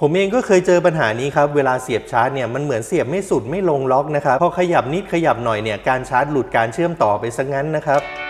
ผมเองก็เคยเจอปัญหานี้ครับ เวลาเสียบชาร์จเนี่ยมันเหมือนเสียบไม่สุดไม่ลงล็อกนะครับ พอขยับนิดขยับหน่อยเนี่ยการชาร์จหลุดการเชื่อมต่อไปซะงั้นนะครับ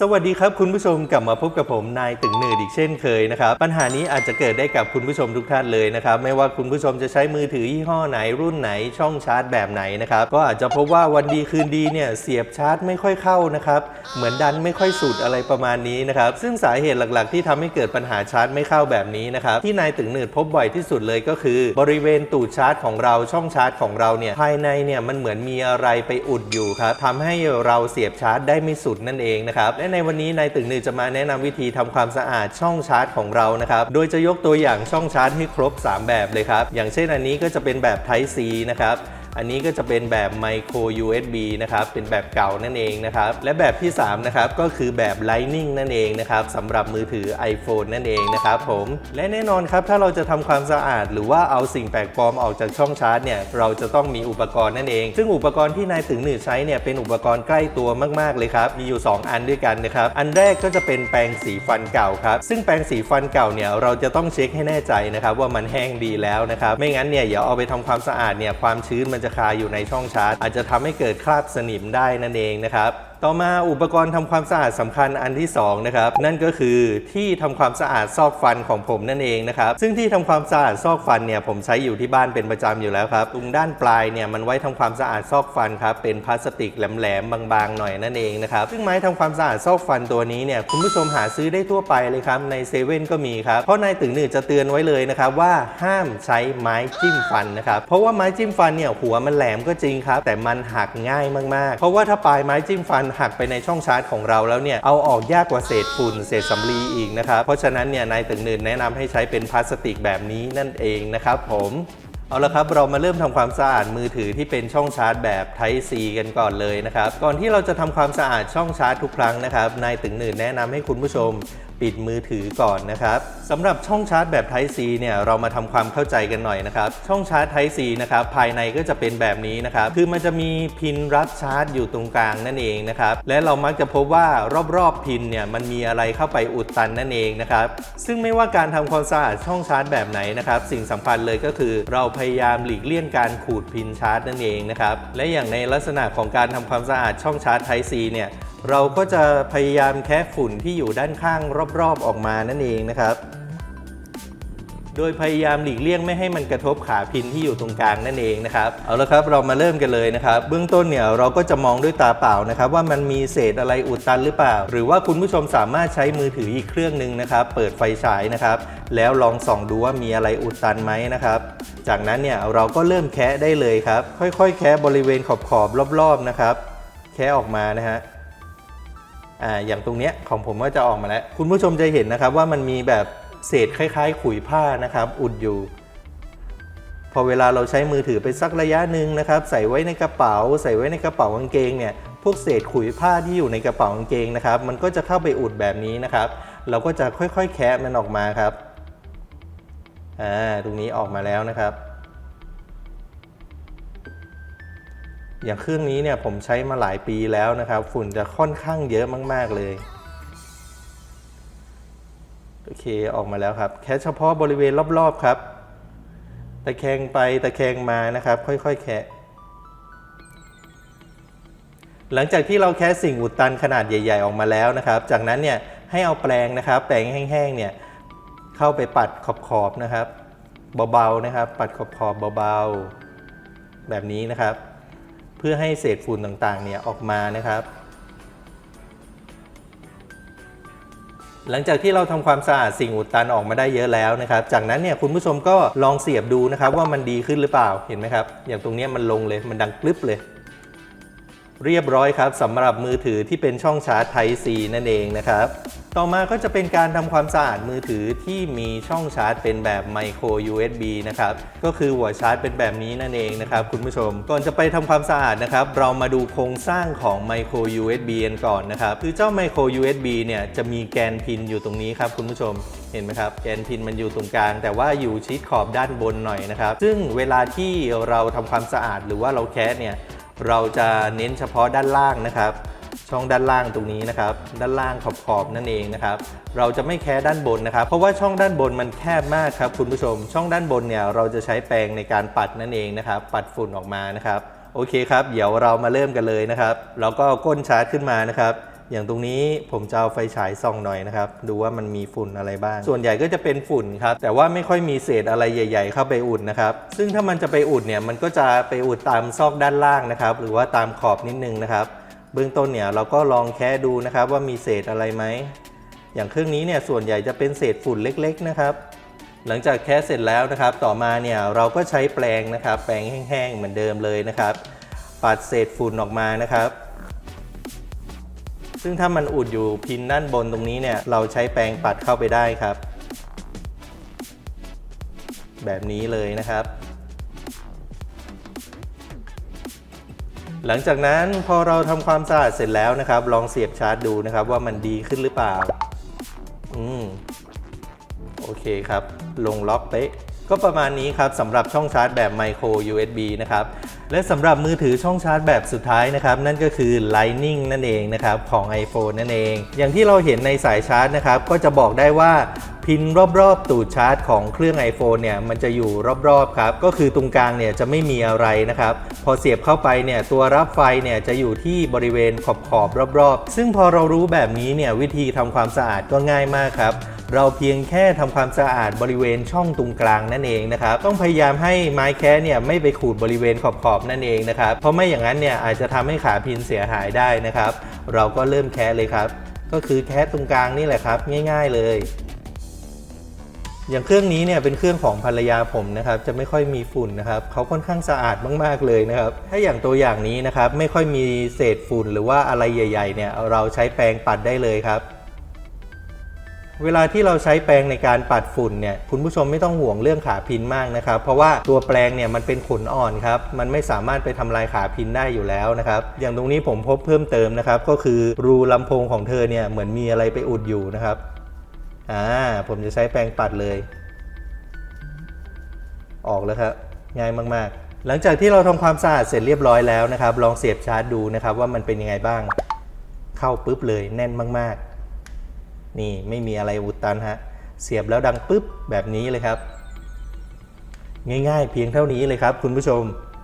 สวัสดีครับคุณผู้ชมกลับมาพบกับผมนายตึงหนืดอีกเช่นเคยนะครับปัญหานี้อาจจะเกิดได้กับคุณผู้ชมทุกท่านเลยนะครับไม่ว่าคุณผู้ชมจะใช้มือถือยี่ห้อไหนรุ่นไหน ช่องชาร์จแบบไหนนะครับก็อาจจะพบว่าวันดีคืนดีเนี่ยเสียบชาร์จไม่ค่อยเข้านะครับเหมือนดันไม่ค่อยสุดอะไรประมาณนี้นะครับซึ่งสาเหตุหลักๆ ที่ทำให้เกิดปัญหาชาร์จไม่เข้าแบบนี้นะครับที่นายตึงหนืดพบบ่อยที่สุดเลยก็คือ บริเวณตูดชาร์จของเราช่องชาร์จของเราเนี่ยภายในเนี่ยมันเหมือนมีอะไรไปอุดอยู่ครับทำให้เราเสียบชาร์จได้ไม่สุดนั่นเองนะครับและในวันนี้นายตึงหนืดจะมาแนะนำวิธีทำความสะอาดช่องชาร์จของเรานะครับ โดยจะยกตัวอย่างช่องชาร์จให้ครบ 3 แบบเลยครับ อย่างเช่นอันนี้ก็จะเป็นแบบ Type C นะครับ อันนี้ก็จะเป็นแบบ Micro USB นะครับเป็นแบบเก่านั่นเองนะครับและแบบที่3นะครับก็คือแบบ Lightning นั่นเองนะครับสำหรับมือถือ iPhone นั่นเองนะครับผมและแน่นอนครับถ้าเราจะทำความสะอาด หรือว่าเอาสิ่งแปลกปลอมออกจากช่องชาร์จเนี่ยเราจะต้องมีอุปกรณ์นั่นเอง ซึ่งอุปกรณ์ที่นายตึงหนืดใช้เนี่ยเป็นอุปกรณ์ใกล้ตัวมากๆเลยครับมีอยู่ 2 อันด้วยกันนะครับอันแรกก็จะเป็นแปรงสีฟันเก่าครับซึ่งแปรงสีฟันเก่าเนี่ยเราจะต้องเช็คให้แน่ใจนะครับว่ามันแห้งดีแล้วนะครับไม่งั้นเนี่ยอย่าเอาไปทำความสะอาดเนี่ยความชื้นมันจะคาอยู่ในช่องชาร์จ อาจจะทำให้เกิดคราบสนิมได้นั่นเองนะครับ ต่อมาอุปกรณ์ทำความสะอาดสำคัญอันที่2นะครับนั่นก็คือที่ทำความสะอาดซอกฟันของผมนั่นเองนะครับซึ่งที่ทำความสะอาดซอกฟันเนี่ยผมใช้อยู่ที่บ้านเป็นประจำอยู่แล้วครับตรงด้านปลายเนี่ยมันไว้ทำความสะอาดซอกฟันครับเป็นพลาสติกแหลมๆบางๆหน่อยนั่นเองนะครับซึ่งไม้ทำความสะอาดซอกฟันตัวนี้เนี่ยคุณผู้ชมหาซื้อได้ทั่วไปเลยครับในเซเว่นก็มีครับเพราะนายตึงหนืดจะเตือนไว้เลยนะครับว่าห้ามใช้ไม้จิ้มฟันนะครับเพราะว่าไม้จิ้มฟันเนี่ยหัวมันแหลมก็จริงครับแต่มันหักง่ายมากๆ เพราะว่าถ้าปลายไม้จิ้มฟันหักไปในช่องชาร์จของเราแล้วเนี่ยเอาออกยากกว่าเศษฝุ่นเศษสำลีอีกนะครับเพราะฉะนั้นเนี่ยนายตึงหนึ่งแนะนำให้ใช้เป็นพลาสติกแบบนี้นั่นเองนะครับผมเอาละครับเรามาเริ่มทำความสะอาดมือถือที่เป็นช่องชาร์จแบบ Type C กันก่อนเลยนะครับก่อนที่เราจะทำความสะอาดช่องชาร์จทุกครั้งนะครับนายตึงหนึ่งแนะนำให้คุณผู้ชม ปิดมือถือก่อนนะครับสำหรับช่องชาร์จแบบ Type C เนี่ยเรามาทำความเข้าใจกันหน่อยนะครับ ช่องชาร์จ Type C นะครับภายในก็จะเป็นแบบนี้นะครับ คือมันจะมีพินรับชาร์จอยู่ตรงกลางนั่นเองนะครับ และเรามักจะพบว่ารอบๆพินเนี่ยมันมีอะไรเข้าไปอุดตันนั่นเองนะครับ ซึ่งไม่ว่าการทำความสะอาดช่องชาร์จแบบไหนนะครับ สิ่งสำคัญเลยก็คือ เราพยายามหลีกเลี่ยงการขูดพินชาร์จนั่นเองนะครับ และอย่างในลักษณะของการทำความสะอาดช่องชาร์จ Type C เนี่ย เราก็จะพยายามแคะฝุ่นที่อยู่ด้านข้างรอบๆออกมานั่นเองนะครับ โดยพยายามหลีกเลี่ยงไม่ให้มันกระทบขาพินที่อยู่ตรงกลางนั่นเองนะครับ เอาละครับเรามาเริ่มกันเลยนะครับ เบื้องต้นเนี่ยเราก็จะมองด้วยตาเปล่านะครับ ว่ามันมีเศษอะไรอุดตันหรือเปล่า หรือว่าคุณผู้ชมสามารถใช้มือถืออีกเครื่องหนึ่งนะครับ เปิดไฟฉายนะครับ แล้วลองส่องดูว่ามีอะไรอุดตันไหมนะครับ จากนั้นเนี่ยเราก็เริ่มแคะได้เลยครับ ค่อยๆ แคะบริเวณขอบๆรอบๆนะครับ แคะออกมานะฮะ อ่าอย่างตรงเนี้ยของผมก็จะออกมาแล้ว คุณผู้ชมจะเห็นนะครับว่ามันมีแบบเศษคล้ายๆ ขุยผ้านะครับ อุดอยู่ พอเวลาเราใช้มือถือไปสักระยะหนึ่งนะครับ ใส่ไว้ในกระเป๋า ใส่ไว้ในกระเป๋ากางเกงเนี่ยพวกเศษขุยผ้าที่อยู่ในกระเป๋ากางเกงนะครับ มันก็จะเข้าไปอุดแบบนี้นะครับ เราก็จะค่อยๆ แคะมันออกมาครับอ่าตรงนี้ออกมาแล้วนะครับ อย่างเครื่องนี้เนี่ยผมใช้มาหลายปีแล้วนะครับ ฝุ่นจะค่อนข้างเยอะมากๆเลยโอเคออกมาแล้วครับ แค่เฉพาะบริเวณรอบๆครับ ตะแคงไปตะแคงมานะครับ ค่อยๆแคะหลังจากที่เราแคะสิ่งอุดตันขนาดใหญ่ ๆ ออกมาแล้วนะครับ จากนั้นเนี่ยให้เอาแปรงนะครับ แปรงแห้งๆเนี่ยเข้าไปปัดขอบๆนะครับ เบาๆนะครับ ปัดขอบๆเบาๆแบบนี้นะครับ พื่อให้เศษฝุ่นต่างๆเนี่ยออกมานะครับ หลังจากที่เราทำความสะอาดสิ่งอุดตันออกมาได้เยอะแล้วนะครับ จากนั้นเนี่ยคุณผู้ชมก็ลองเสียบดูนะครับว่ามันดีขึ้นหรือเปล่าเห็นไหมครับ อย่างตรงนี้มันลงเลยมันดังกรึบเลย เรียบร้อยครับสำหรับมือถือที่เป็นช่องชาร์จ Type C นั่นเองนะครับ ต่อมาก็จะเป็นการทำความสะอาดมือถือที่มีช่องชาร์จเป็นแบบ Micro USB นะครับ ก็คือหัวชาร์จเป็นแบบนี้นั่นเองนะครับคุณผู้ชม ก่อนจะไปทำความสะอาดนะครับ เรามาดูโครงสร้างของ Micro USB กันก่อนนะครับคือเจ้า Micro USB เนี่ยจะมีแกนพินอยู่ตรงนี้ครับคุณผู้ชมเห็นไหมครับแกนพินมันอยู่ตรงกลาง แต่ว่าอยู่ชิดขอบด้านบนหน่อยนะครับ ซึ่งเวลาที่เราทำความสะอาดหรือว่าเราแคะเนี่ย เราจะเน้นเฉพาะด้านล่างนะครับ ช่องด้านล่างตรงนี้นะครับ ด้านล่างขอบๆนั่นเองนะครับ เราจะไม่แค่ด้านบนนะครับ เพราะว่าช่องด้านบนมันแคบมากครับคุณผู้ชม ช่องด้านบนเนี่ยเราจะใช้แปรงในการปัดนั่นเองนะครับ ปัดฝุ่นออกมานะครับ โอเคครับ เดี๋ยวเรามาเริ่มกันเลยนะครับ เราก็เอาก้นชาร์จขึ้นมานะครับ อย่างตรงนี้ผมจะเอาไฟฉายส่องหน่อยนะครับ ดูว่ามันมีฝุ่นอะไรบ้าง ส่วนใหญ่ก็จะเป็นฝุ่นครับ แต่ว่าไม่ค่อยมีเศษอะไรใหญ่ ๆ เข้าไปอุดนะครับ ซึ่งถ้ามันจะไปอุดเนี่ย มันก็จะไปอุดตามซอกด้านล่างนะครับ หรือว่าตามขอบนิดนึงนะครับ เบื้องต้นเนี่ยเราก็ลองแค่ดูนะครับว่ามีเศษอะไรไหม อย่างเครื่องนี้เนี่ยส่วนใหญ่จะเป็นเศษฝุ่นเล็ก ๆ นะครับ หลังจากแคะเสร็จแล้วนะครับ ต่อมาเนี่ยเราก็ใช้แปรงนะครับ แปรงแห้งๆเหมือนเดิมเลยนะครับ ปัดเศษฝุ่นออกมานะครับ ซึ่งถ้ามันอุดอยู่พินด้านบนตรงนี้เนี่ย เราใช้แปรงปัดเข้าไปได้ครับ แบบนี้เลยนะครับ หลังจากนั้นพอเราทำความสะอาดเสร็จแล้วนะครับ ลองเสียบชาร์จดูนะครับว่ามันดีขึ้นหรือเปล่า อืม โอเคครับ ลงล็อกเป๊ะ ก็ประมาณนี้ครับสำหรับช่องชาร์จแบบ Micro USB นะครับ และสำหรับมือถือช่องชาร์จแบบสุดท้ายนะครับ นั่นก็คือ Lightning นั่นเองนะครับ ของ iPhone นั่นเอง อย่างที่เราเห็นในสายชาร์จนะครับ ก็จะบอกได้ว่าพินรอบๆ ตูดชาร์จของเครื่อง iPhone เนี่ยมันจะอยู่รอบๆครับก็คือตรงกลางเนี่ยจะไม่มีอะไรนะครับ พอเสียบเข้าไปเนี่ยตัวรับไฟเนี่ยจะอยู่ที่บริเวณขอบๆรอบๆ ซึ่งพอเรารู้แบบนี้เนี่ยวิธีทำความสะอาดก็ง่ายมากครับ เราเพียงแค่ทำความสะอาดบริเวณช่องตรงกลางนั่นเองนะครับต้องพยายามให้ไม้แคะเนี่ยไม่ไปขูดบริเวณขอบๆนั่นเองนะครับเพราะไม่อย่างนั้นเนี่ยอาจจะทำให้ขาพินเสียหายได้นะครับ เราก็เริ่มแคะเลยครับ ก็คือแคะตรงกลางนี่แหละครับ ง่าย ๆเลยอย่างเครื่องนี้เนี่ยเป็นเครื่องของภรรยาผมนะครับจะไม่ค่อยมีฝุ่นนะครับเขาค่อนข้างสะอาดมากๆเลยนะครับถ้าอย่างตัวอย่างนี้นะครับไม่ค่อยมีเศษฝุ่นหรือว่าอะไรใหญ่ๆเนี่ยเราใช้แปรงปัดได้เลยครับ เวลาที่เราใช้แปรงในการปัดฝุ่นเนี่ยคุณผู้ชมไม่ต้องห่วงเรื่องขาพินมากนะครับ เพราะว่าตัวแปรงเนี่ยมันเป็นขนอ่อนครับ มันไม่สามารถไปทำลายขาพินได้อยู่แล้วนะครับ อย่างตรงนี้ผมพบเพิ่มเติมนะครับ ก็คือรูลำโพงของเธอเนี่ยเหมือนมีอะไรไปอุดอยู่นะครับอ่าผมจะใช้แปรงปัดเลย ออกแล้วครับง่ายมาก ๆ หลังจากที่เราทำความสะอาดเสร็จเรียบร้อยแล้วนะครับ ลองเสียบชาร์จดูนะครับว่ามันเป็นยังไงบ้าง เข้าปุ๊บเลยแน่นมาก ๆ นี่ไม่มีอะไรอุดตันฮะ เสียบแล้วดังปุ๊บแบบนี้เลยครับ ง่ายๆเพียงเท่านี้เลยครับคุณผู้ชม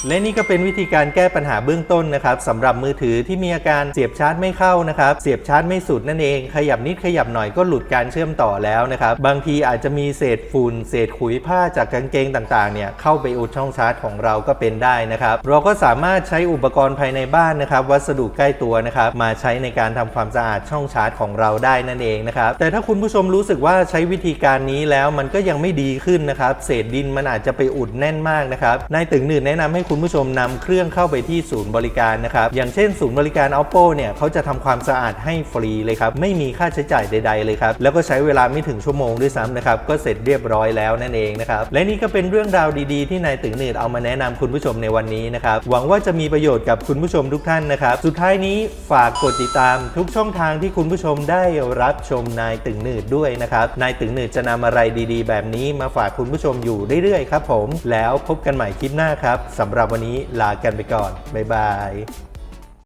และนี่ก็เป็นวิธีการแก้ปัญหาเบื้องต้นนะครับสำหรับมือถือที่มีอาการเสียบชาร์จไม่เข้านะครับ เสียบชาร์จไม่สุดนั่นเอง ขยับนิดขยับหน่อยก็หลุดการเชื่อมต่อแล้วนะครับ บางทีอาจจะมีเศษฝุ่นเศษขุยผ้าจากกางเกงต่างๆเนี่ยเข้าไปอุดช่องชาร์จของเราก็เป็นได้นะครับ เราก็สามารถใช้อุปกรณ์ภายในบ้านนะครับ วัสดุใกล้ตัวนะครับมาใช้ในการทำความสะอาดช่องชาร์จของเราได้นั่นเองนะครับ แต่ถ้าคุณผู้ชมรู้สึกว่าใช้วิธีการนี้แล้วมันก็ยังไม่ดีขึ้นนะครับ เศษดินมันอาจจะไปอุดแน่นมากนะครับนายตึงหนึ่งแนะนำให้คุณผู้ชมนำเครื่องเข้าไปที่ศูนย์บริการนะครับ อย่างเช่นศูนย์บริการ oppo เนี่ยเขาจะทำความสะอาดให้ฟรีเลยครับ ไม่มีค่าใช้จ่ายใด ๆ เลยครับ แล้วก็ใช้เวลาไม่ถึงชั่วโมงด้วยซ้ำนะครับ ก็เสร็จเรียบร้อยแล้วนั่นเองนะครับ และนี่ก็เป็นเรื่องราวดีๆ ที่นายตึงหนึ่งเอามาแนะนำคุณผู้ชมในวันนี้นะครับ หวังว่าจะมีประโยชน์กับคุณผู้ชมทุกท่านนะครับ สุดท้ายนี้ฝากกดติดตามทุกช่องทางที่คุณผู้ชมได้รับชมนายตึงหนืดด้วยนะครับ นายตึงหนืดจะนำอะไรดีๆ แบบนี้มาฝากคุณผู้ชมอยู่เรื่อยๆครับผม แล้วพบกันใหม่คลิปหน้าครับสำหรับวันนี้ลากันไปก่อน บ๊ายบาย